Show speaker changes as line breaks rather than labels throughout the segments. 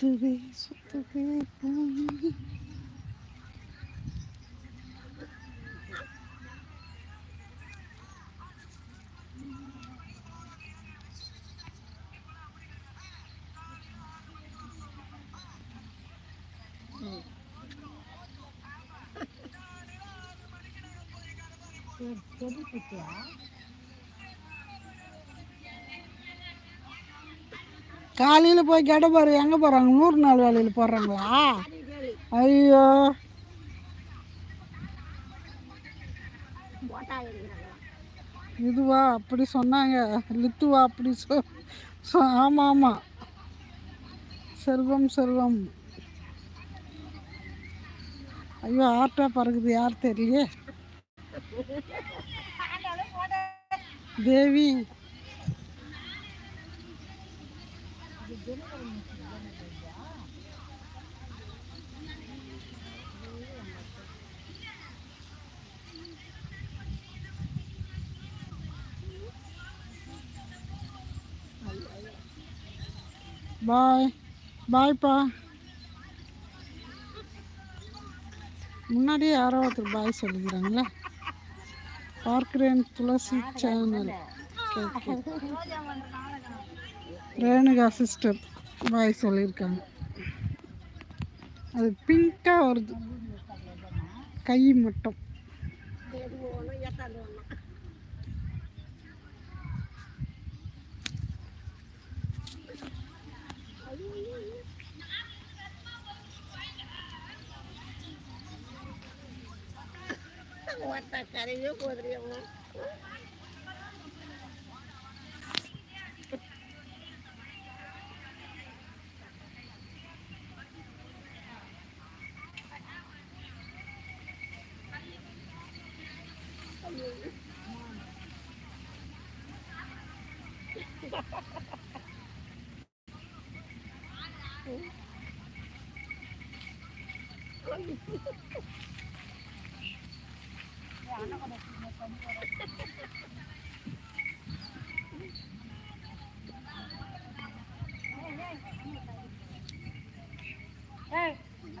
சுத்துதே சுத்துதே பூமி காலையில் போய் கேட்ட பாரு எங்கே போகிறாங்க நூறு நாள் வேலையில் போடுறாங்களா ஐயோ. இதுவா அப்படி சொன்னாங்க. லித்துவா அப்படி சொ சொ- ஆமாம் ஆமாம் செல்வம் செல்வம். ஐயோ ஆட்டா பறக்குது யார் தெரியலையே? தேவி. பாய் பாய்ப்பா. முன்னாடியே யாரோ ஒருத்தர் பாய் சொல்லிக்கிறாங்களே பார்க்கிறேன் Thulasi channel Renuka sister bye சொல்லியிருக்காங்க. அது பிங்காக வருது. கை மட்டும்.
Hey,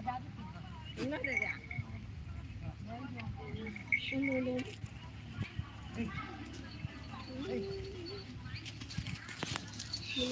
ada
apa? Ini ada ya. Ini dulu.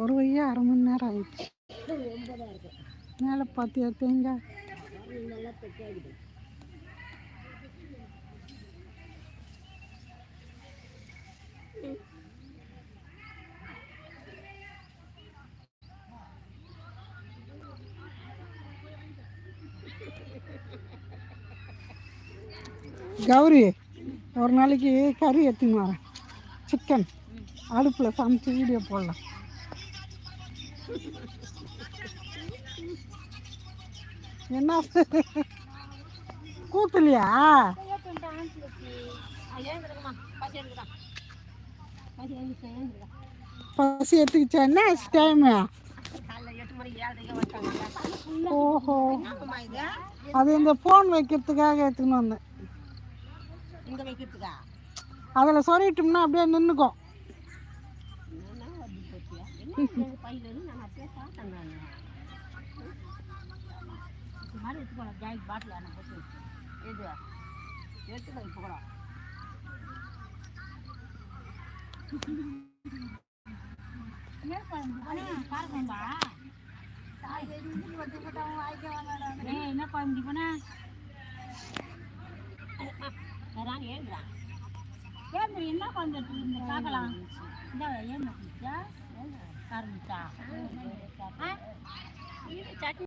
ஒரு வையா அரை மணி நேரம் ஆயிடுச்சு. மேலே பார்த்தியா தேங்காய்? கௌரி ஒரு நாளைக்கு கறி எடுத்துன்னு வரேன். சிக்கன் அடுப்பில் சமைச்சு வீடியோ போடலாம். என்ன? கூத்துலையா பசி எடுத்துக்கிச்சா என்ன? டைமு ஓஹோ. அது இந்த ஃபோன் வைக்கிறதுக்காக எடுத்துன்னு வந்தேன். அதில் சொல்லிட்டோம்னா அப்படியே நின்றுக்கும்
பையில நான் என்ன குழம்பு போனா ஏங்குறான் ஏந்திரி என்ன குழம்பு எடுத்துருந்து பார்க்கலாம். இந்த ஏன் காரமிச்சா சட்னி